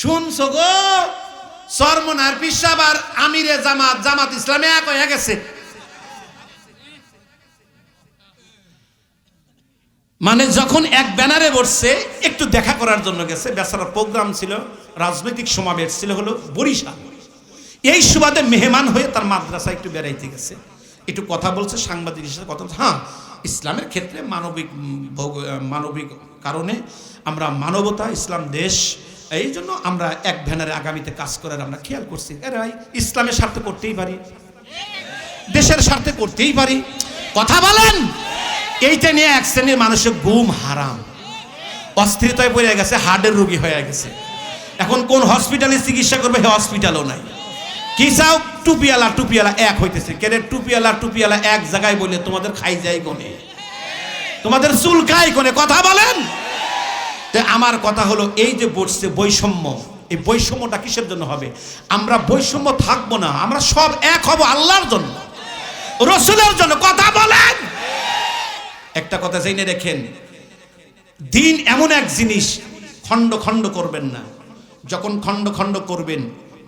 শুনছো গো? সরমনার আমিরে জামাত জামাত ইসলামে এক হয়ে গেছে। মানে যখন এক ব্যানারে বসছে, একটু দেখা করার জন্য গেছে। বেচারা প্রোগ্রাম ছিল, রাজনৈতিক সমাবেশ ছিল, হলো বরিশাল। এই সুবাদে মেহমান হয়ে তার মাদ্রাসা একটু বেড়াইতে গেছে। একটু কথা বলছে সাংবাদিক হিসেবে কথা হ্যাঁ ইসলামের ক্ষেত্রে মানবিক মানবিক কারণে আমরা মানবতা, ইসলাম দেশ এই জন্য আমরা এক ভ্যানারে আগামীতে কাজ করার আমরা খেয়াল করছি। এ ভাই ইসলামের স্বার্থে করতেই পারি। দেশের স্বার্থে করতেই পারি। কথা বলেন! এইটা নিয়ে এক শ্রেণির মানুষের গুম হারাম। অস্থিরতায় পড়ে গেছে, হার্টের রোগী হয়ে গেছে। এখন কোন হসপিটালে চিকিৎসা করবে সে হসপিটালও নাই। কি চাও? টুপিয়ালা টুপিয়ালা এক হইতেছে। কেন টুপিয়ালা টুপিয়ালা এক জায়গায় বলে তোমাদের খাই যায় কোনে? তোমাদের চুল খাই কোনে? কথা বলেন! তো আমার কথা হলো এই যে বসছে বৈষম্য, এই বৈষম্যটা কিসের জন্য হবে? আমরা বৈষম্য থাকব না, আমরা সব এক হব আল্লাহর জন্য, রসুলের জন্য, কথা বলেন। একটা কথা জেনে রেখেন, দিন এমন এক জিনিস, খণ্ড খণ্ড করবেন না, যখন খণ্ড খণ্ড করবেন,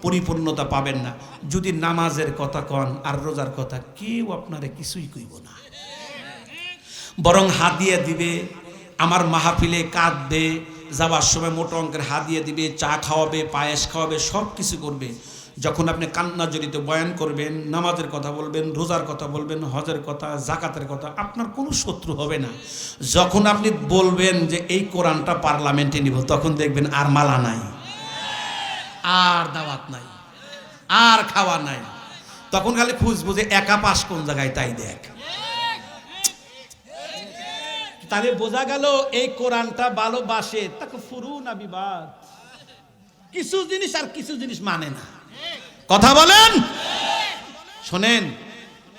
পরিপূর্ণতা পাবেন না। যদি নামাজের কথা কন আর রোজার কথা, কেউ আপনারে কিছুই কইব না। বরং হাদিয়া দিবে আমার মাহফিলে কাঁদবে যাওয়ার সময় মোটো অঙ্কের হাদিয়া দিবে, চা খাওয়াবে, পায়েস খাওয়াবে সব কিছু করবে। যখন আপনি কান্না জড়িত বয়ান করবেন, নামাজের কথা বলবেন, রোজার কথা বলবেন, হজের কথা, জাকাতের কথা, আপনার কোনো শত্রু হবে না। যখন আপনি বলবেন যে এই কোরআনটা পার্লামেন্টে নিব, তখন দেখবেন আর মালা নাই, আর দাওয়াত নাই, আর খাওয়া নাই। তখন খালি খুঁজবো যে একা পাশ কোন জায়গায়, তাই দেখ। তাহলে বোঝা গেল এই কোরআনটা ভালোবাসে। তাকে ফুরু না বিবাদ। কিছু জিনিস আর কিছু জিনিস মানে না। কথা বলেন? শোনেন,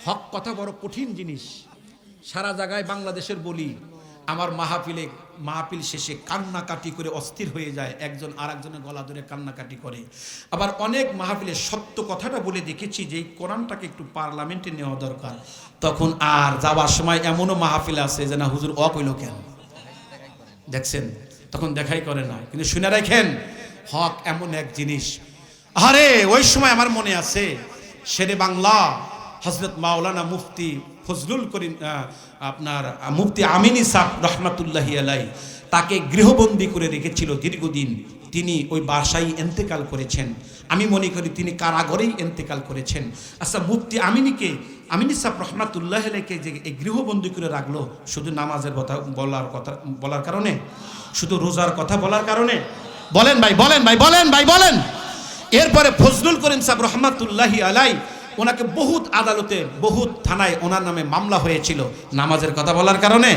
হক কথা বড় কঠিন জিনিস। সারা জায়গায় বাংলাদেশের বলি। আমার মাহফিলে, মাহফিল শেষে কান্নাকাটি করে অস্থির হয়ে যায়। একজন আর একজনের গলা ধরে কান্নাকাটি করে। আবার অনেক মাহফিলে সত্য কথাটা বলে দেখেছি যে কোরআনটাকে একটু পার্লামেন্টে নেওয়া দরকার। তখন আর যাওয়ার সময় এমনও মাহফিল আছে যে না, হুজুর অ কইল কেন? দেখছেন? তখন দেখাই করে না। কিন্তু শুনে রাখেন, হক এমন এক জিনিস। আরে ওই সময় আমার মনে আছে, শেরে বাংলা হজরত মাওলানা মুফতি ফজলুল করিম আপনার মুফতি আমিনী সাহ রহমাতুল্লাহি আলাই তাকে গৃহবন্দী করে রেখেছিল দীর্ঘদিন। তিনি ওই বাসায় এন্তেকাল করেছেন। আমি মনে করি তিনি কারাগরেই এন্তেকাল করেছেন। আচ্ছা মুফতি আমিনীকে, আমিনী সাহ রহমাতুল্লাহ আলাইকে যে এই গৃহবন্দী করে রাখল, শুধু নামাজের কথা বলার কথা, বলার কারণে? শুধু রোজার কথা বলার কারণে? বলেন ভাই বলেন ভাই বলেন ভাই, বলেন। এরপরে ফজলুল করিম সাহেব রহমাতুল্লাহি আলাই ওনাকে বহুত আদালতে, বহুত থানায় ওনার নামে মামলা হয়েছিল। নামাজের কথা বলার কারণে,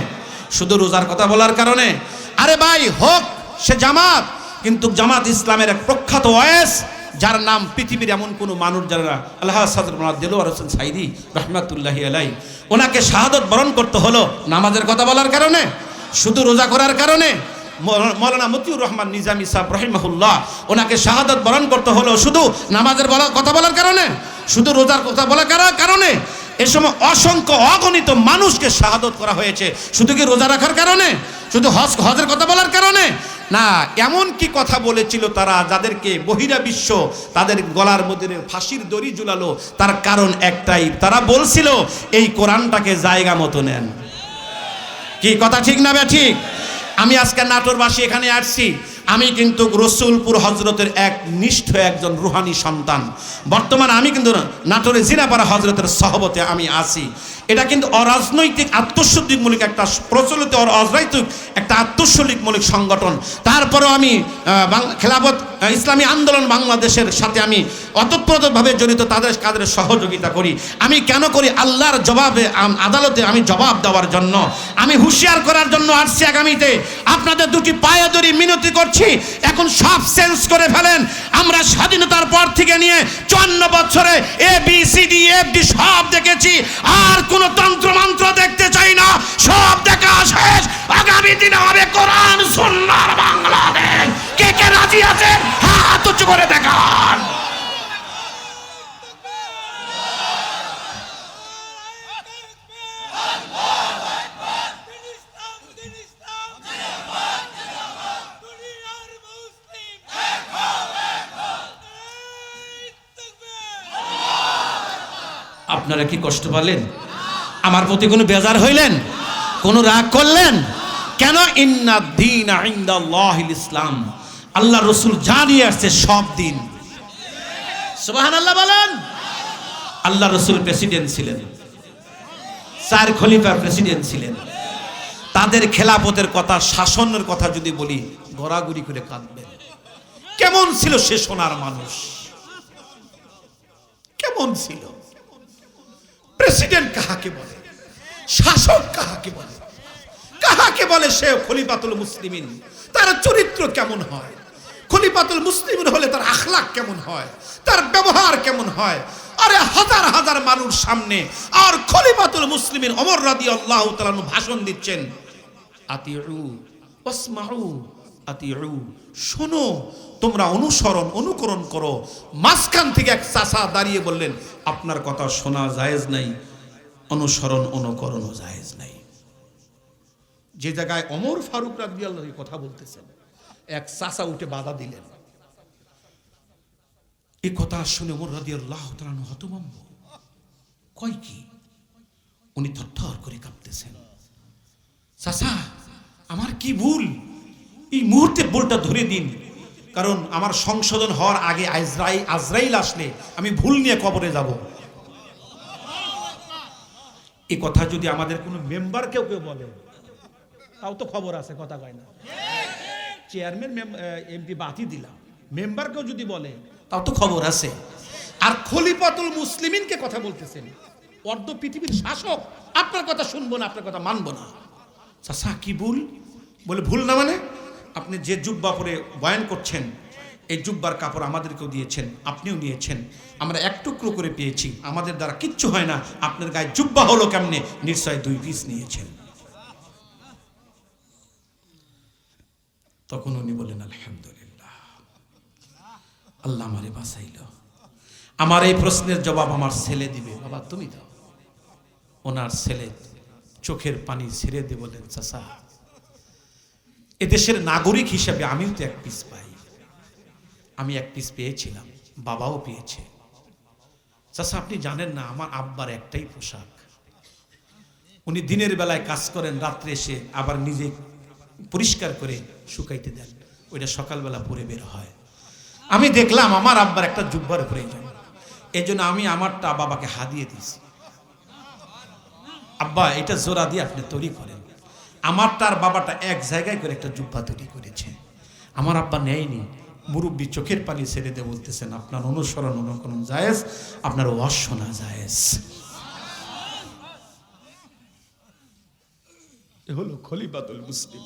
শুধু রোজার কথা বলার কারণে। আরে ভাই, হোক, সে জামাত, কিন্তু জামাত ইসলামের এক প্রখ্যাত ওয়েস, যার নাম পৃথিবীর এমন কোনো মানুষ যারা আল্লাহ সাদর দিলওয়ার হোসেন সাইদি রহমাতুল্লাহি আলাই ওনাকে শাহাদত বরণ করতে হলো নামাজের কথা বলার কারণে, শুধু রোজা করার কারণে। মৌলানা মতিউর রহমান নিজামী সাহেব রহিমাহুল্লাহ, ওনাকে শাহাদত বরণ করতে হলো শুধু নামাজের বলা, কথা বলার কারণে। শুধু রোজার কথা বলার কারা- কারণে? এ সময় অসংখ্য অগণিত মানুষকে শাহাদত করা হয়েছে। শুধু কি রোজা রাখার কারণে? শুধু হজ হজের কথা বলার কারণে? না, এমন কি কথা বলেছিল তারা যাদেরকে বহিরা বিশ্ব তাদের গলার মধ্যে ফাঁসির দড়ি ঝুলালো? তার কারণ একটাই, তারা বলছিল, এই কোরআনটাকে জায়গা মতো নেন। কি কথা ঠিক না বে ঠিক? আমি আজকে নাটোরবাসী এখানে আসছি। আমি কিন্তু রসুলপুর হজরতের এক নিষ্ঠ একজন রুহানি সন্তান। বর্তমানে আমি কিন্তু নাটোরে জিনাপাড়া হজরতের সহবতে আমি আছি। এটা কিন্তু অরাজনৈতিক আত্মশুদ্ধিমূলক একটা প্রচলিত অরাজনৈতিক একটা আত্মশলিকমূলক সংগঠন। তারপরেও আমি খেলাফত ইসলামী আন্দোলন বাংলাদেশের সাথে আমি অতপ্রতভাবে জড়িত, তাদের কাদের সহযোগিতা করি। আমি কেন করি? আল্লাহর জবাবে আদালতে আমি জবাব দেওয়ার জন্য। আমি হুঁশিয়ার করার জন্য আসছি আগামীতে। আপনাদের দুটি পায়ে ধরি মিনতি করছি। এখন সব সেন্স করে ফেলেন। আমরা স্বাধীনতার পর থেকে নিয়ে চুয়ান্ন বছরে A B C D F D সব দেখেছি। আর কোনো তন্ত্রমন্ত্র দেখতে চাই না। সব দেখা শেষ। আগামী দিনে হবে কোরআন সুন্নার বাংলাদেশ। কে কে রাজি আছেন? হাত উঁচু করে দেখান দিন ইসলাম দিন ইসলাম দুনিয়ার মুসলিম আপনারা কি কষ্ট পেলেন আমার প্রতি কোনো বেজার হইলেন? কোনো রাগ করলেন? কেন? ইন্না দিন ইসলাম। আল্লাহ রসুল জানিয়ে আসছে সব দিন। সুবাহান আল্লাহ বলেন। আল্লাহ রসুল প্রেসিডেন্ট ছিলেন। চার খলিফার প্রেসিডেন্ট ছিলেন। তাদের খেলাপথের কথা, শাসনের কথা যদি বলি, গড়াগড়ি করে কাঁদবেন। কেমন ছিল সে সোনার মানুষ? কেমন ছিল? প্রেসিডেন্ট কাহাকে বলে? শাসক কাহাকে বলে? কাহাকে বলে সে খলিফাতুল মুসলিমিন? তার চরিত্র কেমন হয়? খলিফাতুল মুসলিমিন হলে তার আখলাক কেমন হয়? তার ব্যবহার কেমন হয়? আরে হাজার হাজার মানুষ সামনে আর খলিফাতুল মুসলিমিন অমর রাদি আল্লাহ ভাষণ দিচ্ছেন, আতিউ, ওয়াসমাউ। আতিউ। শোনো, তোমরা অনুসরণ, অনুকরণ করো। মাঝখান থেকে এক চাষা দাঁড়িয়ে বললেন, আপনার কথা শোনা জায়েজ নাই, অনুসরণ, অনুকরণও জায়েজ নাই। যে জায়গায় অমর ফারুক রাজি আল্লাহ কথা বলতেছেন, এক চাষা উঠে বাধা দিলেন। এ কথা শুনে ওমর রাজি আল্লাহ হতভম্ব। কয় কি? উনি থরথর করে কাঁপতেছেন। চাচা, আমার কি ভুল? এই মুহূর্তে ভুলটা ধরে দিন। কারণ আমার সংশোধন হওয়ার আগে আজরাই আজরাইল আসলে আমি ভুল নিয়ে কবরে যাব। এই কথা যদি আমাদের কোনো মেম্বার কেউ কেউ বলে, তাও তো খবর আছে, কথা কয় না। চেয়ারম্যান এমপি বাতি দিলাম। মেম্বারকেও যদি বলে, তাও তো খবর আছে। আর খলিফাতুল মুসলিমিনকে কথা বলতেছেন। অর্ধ পৃথিবীর শাসক, আপনার কথা শুনব না, আপনার কথা মানবো না। ভুল? বলে ভুল না মানে? আপনি যে জুব্বা পরে বয়ান করছেন এই জুব্বার কাপড় আমাদেরকেও দিয়েছেন আপনিও নিয়েছেন। আমরা এক টুকরো করে পেয়েছি আমাদের দ্বারা কিচ্ছু হয় না। আপনার গায়ে জুব্বা হলো কেমনে? নিশ্চয় দুই পিস নিয়েছেন। তখন উনি বললেন আলহামদুলিল্লাহ আল্লাহ আমারে বাঁচাইল। আমার এই প্রশ্নের জবাব আমার ছেলে দিবে। বাবা তুমি দাও। ওনার ছেলে চোখের পানি ছেড়ে দিয়ে বললেন চাষা এদেশের নাগরিক হিসেবে আমিও তো এক পিস পাই। আমি এক পিস পেয়েছিলাম, বাবাও পেয়েছে। চাষা আপনি জানেন না, আমার আব্বার একটাই পোশাক। উনি দিনের বেলায় কাজ করেন, রাত্রে এসে আবার নিজে পরিষ্কার করে শুকাইতে দেন। ওইটা সকালবেলা পরে বের হয়। আমি দেখলাম আমার আব্বার একটা জুব্বার প্রয়োজন। এই জন্য আমি আমারটা বাবাকে হাদিয়ে দিয়েছি। আব্বা, এটা জোড়া দিয়ে আপনি তৈরি করেন। আমার তার বাবাটা এক জায়গায় করে একটা জুব্বা তৈরি করেছে। আমার আব্বা নেয়নি। মুরব্বী চোখের পানি ছেড়ে দিয়ে বলতেছেন, আপনার অনুসরণ, অনুকরণ জায়েজ, আপনার ওয়াজ জায়েজ। এ হলো খলিফাতুল মুসলিম